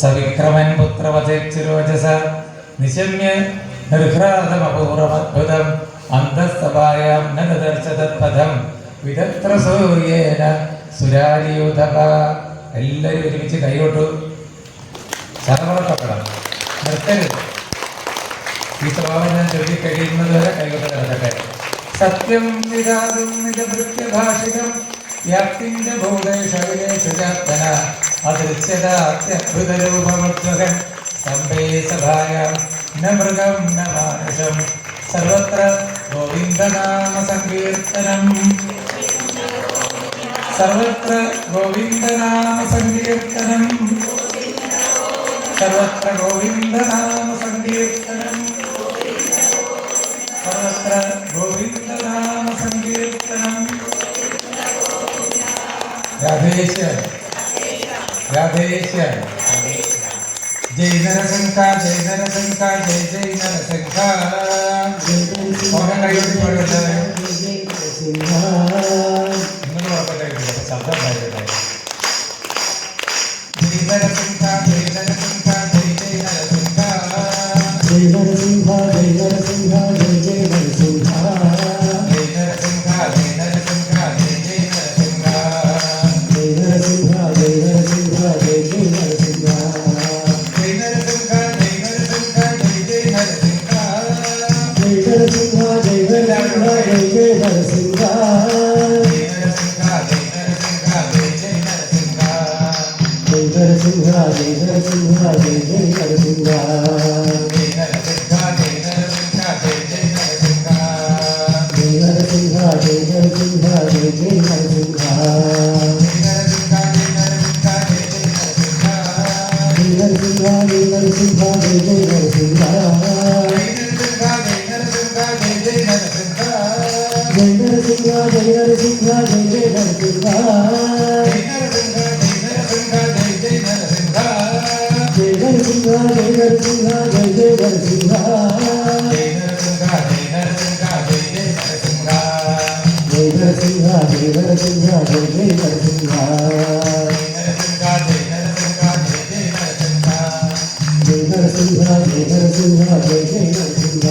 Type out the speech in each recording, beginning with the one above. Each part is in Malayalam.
സവിക്രമൻ പുത്രവചേച്ചുരോചസ നിശമ്യ നിർഹ്രാതമപൂർവമദ്ഭുതം അന്തസ്തഭായാം ന ദദർശ തത്പഥം വിദത്ര സൂര്യേന സുരാരിയൂതപ എല്ലാവരും ഒരുമിച്ച് കൈകൊട്ടു. സർവപ്പെടണം നിർത്തരുത്. ഈ സ്വഭാവം ഞാൻ ചൊല്ലിക്കഴിയുന്നത് വരെ കൈകൊണ്ട് നടക്കട്ടെ. സത്യം വിരാതും നിജഭൃത്യഭാഷിതം വ്യാപ്തിന്റെ ഭൂതേഷ വിദേശ അദൃശ്യതാത്യത്ഭുതരൂപമൃത്മകൻ സമ്പേ സഭായാം ന മൃഗം ന മാനുഷം സർവത്ര ഗോവിന്ദനാമസങ്കീർത്തനം. സർവത്ര ഗോവിന്ദനാമസങ്കീർത്തനം. സർവത്ര ഗോവിന്ദനാമസങ്കീർത്തനം. സർവത്ര ഗോവിന്ദനാമസങ്കീർത്തനം. രാധേശ്വര రాధేశ్యామి జై నరసంక జై నరసంక జై జై నరసంక ఒక టైం పడుతుంది. నరసింహ జయ నరసింహ జయ జయ నరసింహ జయ నరసింహ జయ నరసింహ జయ జయ నరసింహ జయ నరసింహ జయ నరసింహ జయ జయ నరసింహ జయ నరసింహ జయ నరసింహ జయ జయ నరసింహ జయ నరసింహ జయ జయ నరసింహ జయ నరసింహ జయ నరసింహ జయ జయ నరసింహ జయ నరసింహ జయ నరసింహ జయ జయ నరసింహ జయ నరసింహ జయ నరసింహ జయ జయ నరసింహ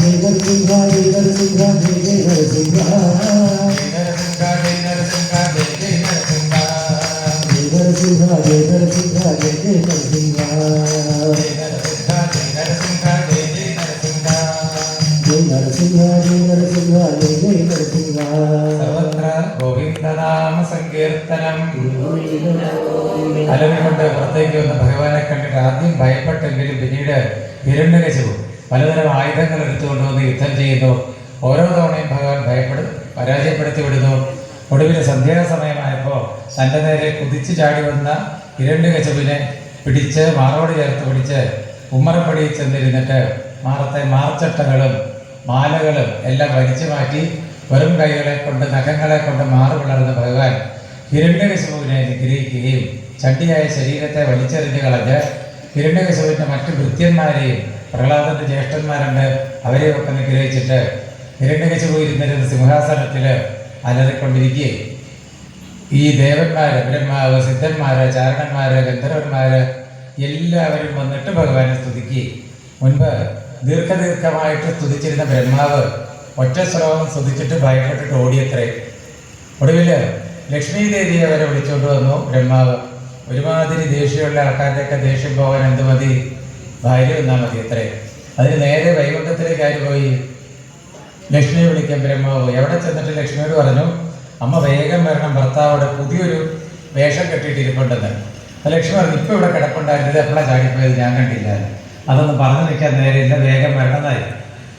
జయ నరసింహ జయ నరసింహ జయ జయ నరసింహ സർവത്ര ഗോവിന്ദനാമ സങ്കീർത്തനം അലവിക്കൊണ്ട് പുറത്തേക്ക് വന്ന ഭഗവാനെ കണ്ടിട്ട് ആദ്യം ഭയപ്പെട്ടെങ്കിലും പിന്നീട് ഹിരണ്യകശിപു പലതരം ആയുധങ്ങൾ എടുത്തുകൊണ്ടുവന്ന് യുദ്ധം ചെയ്യുന്നു. ഓരോ തവണയും ഭഗവാൻ ഭയപ്പെടും പരാജയപ്പെടുത്തി വിടുന്നു. ഒടുവിൽ സന്ധ്യാസമയമായപ്പോൾ തന്റെ നേരെ കുതിച്ചു ചാടി വന്ന ഹിരണ്യകശിപിനെ പിടിച്ച് മാറോട് ചേർത്ത് പിടിച്ച് ഉമ്മറപ്പടിയിൽ ചെന്നിരുന്നിട്ട് മാറത്തെ മാർച്ചട്ടകളും മാലകളും എല്ലാം വലിച്ചു മാറ്റി വെറും കൈകളെ കൊണ്ട് നഖങ്ങളെ കൊണ്ട് മാറു വളർന്ന ഭഗവാൻ ഹിരണ്യകശുവിനെ നിഗ്രഹിക്കുകയും ചണ്ടിയായ ശരീരത്തെ വലിച്ചെറിഞ്ഞ് കളഞ്ഞ് ഹിരണ്യകശുവിന്റെ മറ്റു ഭൃത്യന്മാരെയും പ്രഹ്ലാദന്റെ ജ്യേഷ്ഠന്മാരുണ്ട് അവരെയൊക്കെ നിഗ്രഹിച്ചിട്ട് ഹിരണ്യകശിപു ഇരുന്നിരുന്ന സിംഹാസനത്തിൽ അലറിക്കൊണ്ടിരിക്കുകയും ഈ ദേവന്മാര് ബ്രഹ്മാവ് സിദ്ധന്മാര് ചാരണന്മാര് ഗന്ധർവന്മാര് എല്ലാവരും വന്നിട്ട് ഭഗവാനെ സ്തുതിക്കുകയും. മുൻപ് ദീർഘദീർഘമായിട്ട് സ്തുതിച്ചിരുന്ന ബ്രഹ്മാവ് ഒറ്റ ശ്ലോകം ശ്രദ്ധിച്ചിട്ട് ഭയപ്പെട്ടിട്ട് ഓടിയത്രേ. ഒടുവിൽ ലക്ഷ്മി ദേവിയെ അവരെ വിളിച്ചുകൊണ്ട് വന്നു. ബ്രഹ്മാവ് ഒരുമാതിരി ദേഷ്യമുള്ള ആൾക്കാരുടെയൊക്കെ ദേഷ്യം പോകാൻ എന്ത് മതി? ഭാര്യ വന്നാൽ മതി അത്രേ. അതിന് നേരെ വൈകുണ്ഠത്തിലേക്ക് ആര് പോയി? ലക്ഷ്മിയെ വിളിക്കാൻ ബ്രഹ്മാവ് എവിടെ ചെന്നിട്ട് ലക്ഷ്മിയോട് പറഞ്ഞു അമ്മ വേഗം വരണം ഭർത്താവോടെ പുതിയൊരു വേഷം കെട്ടിയിട്ട് ലക്ഷ്മി പറഞ്ഞു ഇപ്പൊ ഇവിടെ കിടപ്പുണ്ടായിരുന്നത് എപ്പോഴാണ് ചാടിപ്പോയത്? ഞാൻ കണ്ടില്ല. അതൊന്നും പറഞ്ഞു നിൽക്കാൻ നേരെ ഇല്ല വേഗം വരണമെന്നായി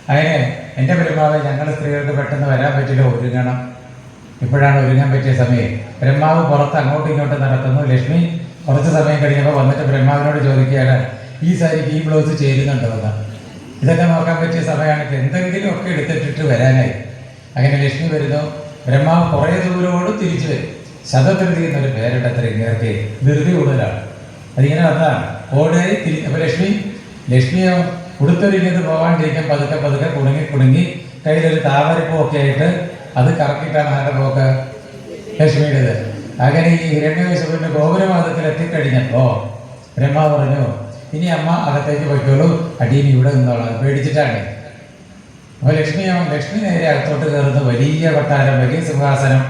അങ്ങനെ എന്റെ ബ്രഹ്മാവ് ഞങ്ങൾ സ്ത്രീകൾക്ക് പെട്ടെന്ന് വരാൻ പറ്റില്ല ഒരുങ്ങണം ഇപ്പോഴാണ് ഒരുങ്ങാൻ പറ്റിയ സമയം. ബ്രഹ്മാവ് പുറത്ത് അങ്ങോട്ടും ഇങ്ങോട്ടും നടക്കുന്നു ലക്ഷ്മി കുറച്ച് സമയം കഴിഞ്ഞപ്പോൾ വന്നിട്ട് ബ്രഹ്മാവിനോട് ചോദിക്കുകയാണ് ഈ സാരിക്ക് ഈ ബ്ലൗസ് ചേരുന്നുണ്ടോ എന്ന്? ഇതൊക്കെ നോക്കാൻ പറ്റിയ സമയമാണ്. എന്തെങ്കിലും ഒക്കെ എടുത്തിട്ടിട്ട് വരാനായി. അങ്ങനെ ലക്ഷ്മി വരുന്നു. ബ്രഹ്മാവ് കുറേ ദൂരോട് തിരിച്ചു വരും. ശതധൃതി എന്നൊരു പേരുണ്ട് അത്ര ഇങ്ങനെയൊക്കെ ധൃതി കൂടുതലാണ്. അതിങ്ങനെ വന്നതാണ്. ഓടായി തിരി അപ്പോൾ ലക്ഷ്മി ലക്ഷ്മിയോ ഉടുത്തൊരുങ്ങിയത് പോവാണ്ടിരിക്കാൻ പതുക്കെ പതുക്കെ കുടുങ്ങി കുടുങ്ങി കയ്യിലൊരു താമരപ്പൂക്കെ ആയിട്ട് അത് കറക്കിയിട്ടാണ് ആരുടെ പോക്ക്? ലക്ഷ്മിയുടേത്. അങ്ങനെ ഈ ഹിരണ്യകശിപുവിന്റെ ഗോപുരവാദത്തിൽ എത്തിക്കഴിഞ്ഞപ്പോ ബ്രഹ്മ പറഞ്ഞു ഇനി അമ്മ അകത്തേക്ക് പോയിക്കോളൂ. അടീനി ഇവിടെ നിന്നോളാം. പേടിച്ചിട്ടാണ്. അപ്പൊ ലക്ഷ്മി ലക്ഷ്മി നേരെ അകത്തോട്ട് കയറുന്ന വലിയ കൊട്ടാരം വലിയ സിംഹാസനം.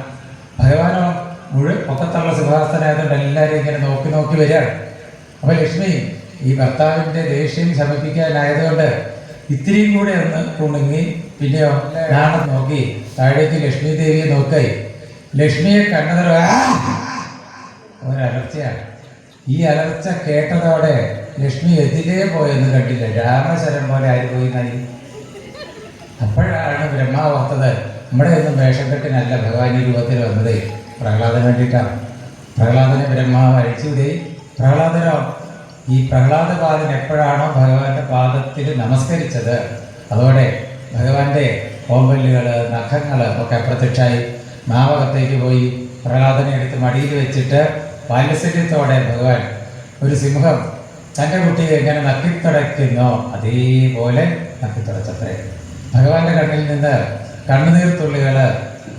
ഭഗവാനോ മുഴുവൻ പൊക്കത്തുള്ള സിംഹാസനമായതുകൊണ്ട് എല്ലാവരും ഇങ്ങനെ നോക്കി നോക്കി വരികയാണ്. അപ്പൊ ലക്ഷ്മി ഈ ഭർത്താവിന്റെ ദേഷ്യം ശമിപ്പിക്കാനായതുകൊണ്ട് ഇത്രയും കൂടെ ഒന്ന് കുണുങ്ങി പിന്നെയോ നാണം നോക്കി താഴേക്ക് ലക്ഷ്മി ദേവിയെ നോക്കായി. ലക്ഷ്മിയെ കണ്ടതോ ഒരലർച്ചയാണ്. ഈ അലർച്ച കേട്ടതോടെ ലക്ഷ്മി എതിലേ പോയെന്ന് കണ്ടില്ല. രാമശരം പോലെ ആര് പോയി നായി അപ്പോഴാണ് ബ്രഹ്മാവർത്തത് നമ്മുടെ ഒന്നും വേഷക്കെട്ടിനല്ല ഭഗവാൻ രൂപത്തിൽ വന്നത്. പ്രഹ്ലാദൻ വേണ്ടിയിട്ടാണ് പ്രഹ്ലാദനെ ബ്രഹ്മാവ് അഴിച്ചുവിടേ പ്രഹ്ലാദനോ ഈ പ്രഹ്ലാദപാദൻ എപ്പോഴാണോ ഭഗവാന്റെ പാദത്തിൽ നമസ്കരിച്ചത് അതോടെ ഭഗവാന്റെ ഓമ്പല്ലുകൾ നഖങ്ങൾ ഒക്കെ അപ്രത്യക്ഷമായി നാവകത്തേക്ക് പോയി പ്രഹ്ലാദനെ എടുത്ത് മടിയിൽ വെച്ചിട്ട് വാത്സല്യത്തോടെ ഭഗവാൻ ഒരു സിംഹം തന്റെ കുട്ടിയെ എങ്ങനെ നക്കിത്തടയ്ക്കുന്നോ അതേപോലെ നക്കിത്തടച്ചത്രേ. ഭഗവാന്റെ കണ്ണിൽ നിന്ന് കണ്ണുനീർ തുള്ളികൾ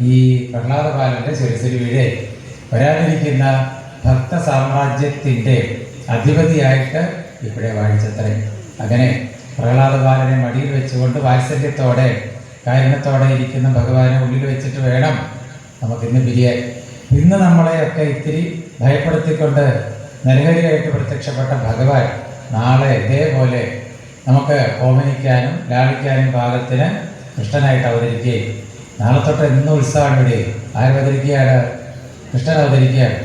ഈ പ്രഹ്ലാദപാലന്റെ ശിരസിൽ വീഴെ വരാനിരിക്കുന്ന ഭക്ത സാമ്രാജ്യത്തിന്റെ അധിപതിയായിട്ട് ഇവിടെ വാഴിച്ചത്രേ അങ്ങനെ പ്രഹ്ലാദബാലനെ മടിയിൽ വെച്ചുകൊണ്ട് വാത്സല്യത്തോടെ കാരണത്തോടെ ഇരിക്കുന്ന ഭഗവാനെ ഉള്ളിൽ വെച്ചിട്ട് വേണം നമുക്കിന്ന് പിരിയാൻ. ഇന്ന് നമ്മളെയൊക്കെ ഇത്തിരി ഭയപ്പെടുത്തിക്കൊണ്ട് നരഹരിയായിട്ട് പ്രത്യക്ഷപ്പെട്ട ഭഗവാൻ നാളെ ഇതേപോലെ നമുക്ക് ഓമനിക്കാനും ലാളിക്കാനും പാകത്തിന് കൃഷ്ണനായിട്ട് അവതരിക്കുകയും നാളെ തൊട്ട് ഇന്ന് ഉത്സവമാണ് ഇവിടെ. ആരും അവതരിക്കുകയാണ് കൃഷ്ണൻ അവതരിക്കുകയാണ്.